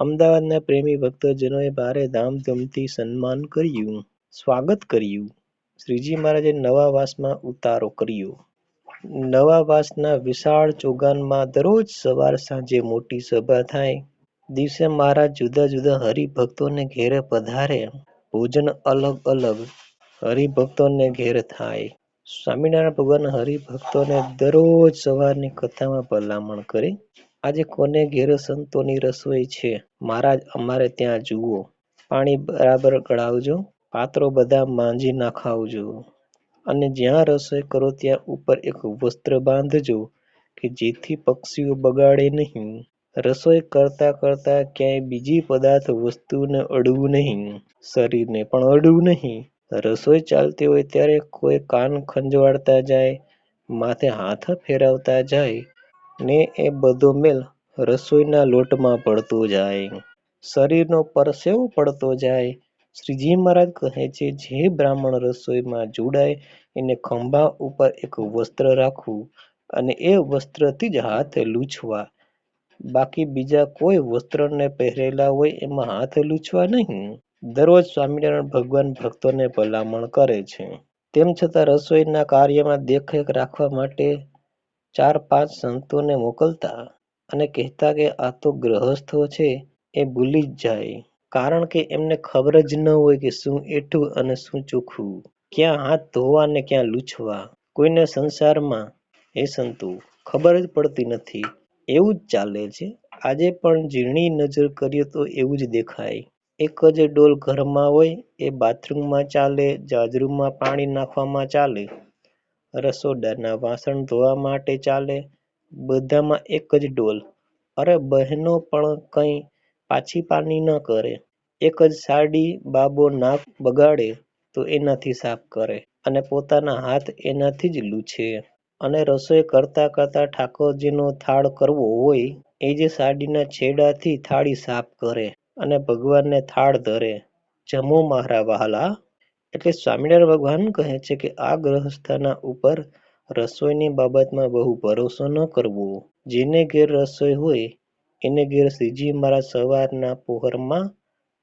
અમદાવાદના પ્રેમી ભક્તજનોએ ભારે ધામધૂમથી સન્માન કર્યું, સ્વાગત કર્યું. શ્રીજી મહારાજે નવા વાસમાં ઉતારો કર્યો. નવા વાસના વિશાળ ચોગાનમાં દરરોજ સવાર સાંજે મોટી સભા થાય. દિવસે મહારાજ જુદા જુદા હરિભક્તોને ઘેરે પધારે. ભોજન અલગ અલગ હરિભક્તોને ઘેર થાય. સ્વામિનારાયણ ભગવાન હરિભક્તોને દરરોજ સવારની કથામાં ભલામણ કરે. આજે કોને ઘેર સંતોની રસોઈ છે? મહારાજ, અમારે ત્યાં જુઓ. પાણી બરાબર ગળાવજો, પાત્રો બધા માંજી નાખાવજો. અને જ્યાં રસોઈ કરો ત્યાં ઉપર એક વસ્ત્ર બાંધજો કે જેથી પક્ષીઓ બગાડે નહીં. રસોઈ કરતા કરતા ક્યાંય બીજી પદાર્થ વસ્તુને અડવું નહીં. શરીરને પણ અડવું નહીં. રસોઈ ચાલતી હોય ત્યારે કોઈ કાન ખંજવાળતા જાય, માથે હાથ ફેરવતા જાય ને એ બધો મેલ રસોઈના લોટમાં પડતો જાય. શરીરનો પરસેવો પડતો જાય. શ્રીજી મહારાજ કહે છે, જે બ્રાહ્મણ રસોઈમાં જોડાય, એને ખંભા ઉપર એક વસ્ત્ર રાખવું અને એ વસ્ત્રથી જ હાથ લૂછવા. બાકી બીજા કોઈ વસ્ત્રને પહેરેલા હોય એમાં હાથ લૂછવા નહીં. દરરોજ સ્વામિનારાયણ ભગવાન ભક્તોને ભલામણ કરે છે. તેમ છતાં રસોઈના કાર્યમાં દેખરેખ રાખવા માટે ચાર પાંચ સંતોને મોકલતા અને કહેતા કે આ તો ગ્રહસ્થો છે, એ ભૂલી જ જાય. કારણ કે એમને ખબર જ ન હોય કે શું એઠું અને શું ચોખ્ખું. ક્યાં હાથ ધોવા ને ક્યાં લૂછવા. કોઈને સંસારમાં એ સંતો ખબર જ પડતી નથી. એવું જ ચાલે છે. આજે પણ ઝીણી નજર કરીએ તો એવું જ દેખાય. એક જ ડોલ ઘરમાં હોય, એ બાથરૂમમાં ચાલે જાજરૂમાં પાણી નાખવામાં ચાલે. રસોડાના વાસણ ધોવા માટે ચાલે, બધામાં એક જ ડોલ. અરે બહેનો પણ કંઈ પાછી પાની ન કરે. એક જ સાડી બાબો નાક બગાડે તો એનાથી સાફ કરે અને પોતાના હાથ એનાથી જ લૂછે. અને રસોઈ કરતા કરતા ઠાકોરજીનો થાળ કરવો હોય, એ જે સાડીના છેડાથી થાળી સાફ કરે અને ભગવાનને થાળ ધરે. જમો મારા વહાલા. એટલે સ્વામિનારાયણ ભગવાન કહે છે કે આ ગ્રહસ્થાના ઉપર રસોઈની બાબતમાં બહુ ભરોસો ન કરવો. જેને ઘેર રસોઈ હોય, એને ઘેર શ્રીજી મહારાજ સવારના પહોરમાં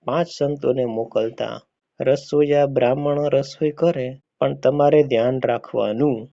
પાંચ સંતોને મોકલતા. રસોઈયા બ્રાહ્મણ રસોઈ કરે, પણ તમારે ધ્યાન રાખવાનું.